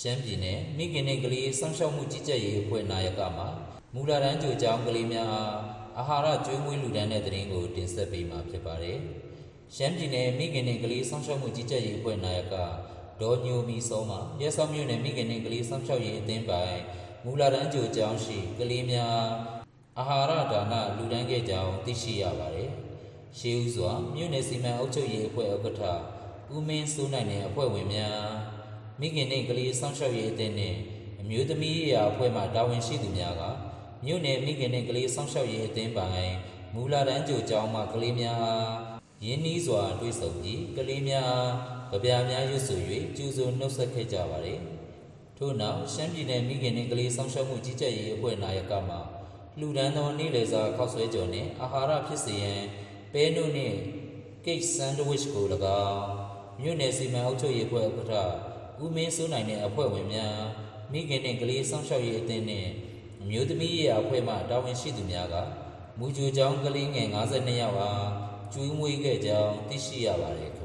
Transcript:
ရှမ်းပြည်နယ်မိခင်နဲ့ကလေးစောင့်ရှောက်မှုကြီးကြပ်ရေးအဖွဲ့နာယကမှမူလာတန်းကြိုကြောင်းကလေးများအားအာဟာရကျွေးမွေးလူဒန်းတဲ့တဲ့ရင်ကိုတင်ဆက်ပေးမှာဖြစ်ပါတယ်။ရှမ်းပြည်နယ်မိခင်နဲ့ကလေးစောင့်ရှောက်မှုကြီးကြပ်ရေးအဖွဲ့နာယကဒေါ်ညိုမီစောမှရဲဆောင်မြို့နယ်မိခင်နဲ့ကလေးစောင့်ရှောက်ရေးအသင်းပိုင်မူလာတန်းကြိုကြောင်းရှိကလေးများအာဟာရဒါနလူဒန်းခဲ့ကြောင်းသိရှိရပါတယ်။ရှေးဦးစွာမြို့နယ်စီမံအုပ်ချုပ်ရေးအဖွဲ့ဥက္ကဋ္ဌဦးမင်းစိုးနိုင်တဲ့အဖွဲ့ဝင်များ မိခင်နဲ့ကလေးစောင့်ရှောက်ရေးအသင်းနဲ့အမျိုးသမီးရာအဖွဲ့မှတာဝန်ရှိသူများကမြို့နယ်မိခင်နဲ့ကလေးစောင့်ရှောက်ရေးအသင်းပိုင်မူလာတန်းကြိုကျောင်းမှကလေးများအားရင်းနှီးစွာတွေ့ဆုံပြီးကလေးများအားကြပြများရွတ်ဆို၍ကျူးစုံနှုတ်ဆက်ခဲ့ကြပါသည်ထို့နောက်ရှမ်းပြည်နယ်မိခင်နဲ့ကလေးစောင့်ရှောက်မှုကြီးကြပ်ရေးအဖွဲ့နာယကမှလှူဒန်းသောနေ့လည်စာခောက်ဆွဲကြော်နှင့်အာဟာရဖြစ်စေရန်ပဲနုနှင့်ကိတ်ဆန်ဒဝစ်ကို၎င်းမြို့နယ်စီမံအုပ်ချုပ်ရေးအဖွဲ့ဥက္ကဋ္ဌ ဦးမင်းစိုးနိုင်တဲ့အဖွဲ့ဝင်များမိခင်နဲ့ကလေးစောင့်ရှောက်ရေးအသင်းနဲ့အမျိုးသမီးရေးအဖွဲ့မှတာဝန်ရှိသူများကမူဂျိုကျောင်းကလေးငယ်52ယောက်အားကျွေးမွေးခဲ့ကြောင်းသိရှိရပါတယ်ခင်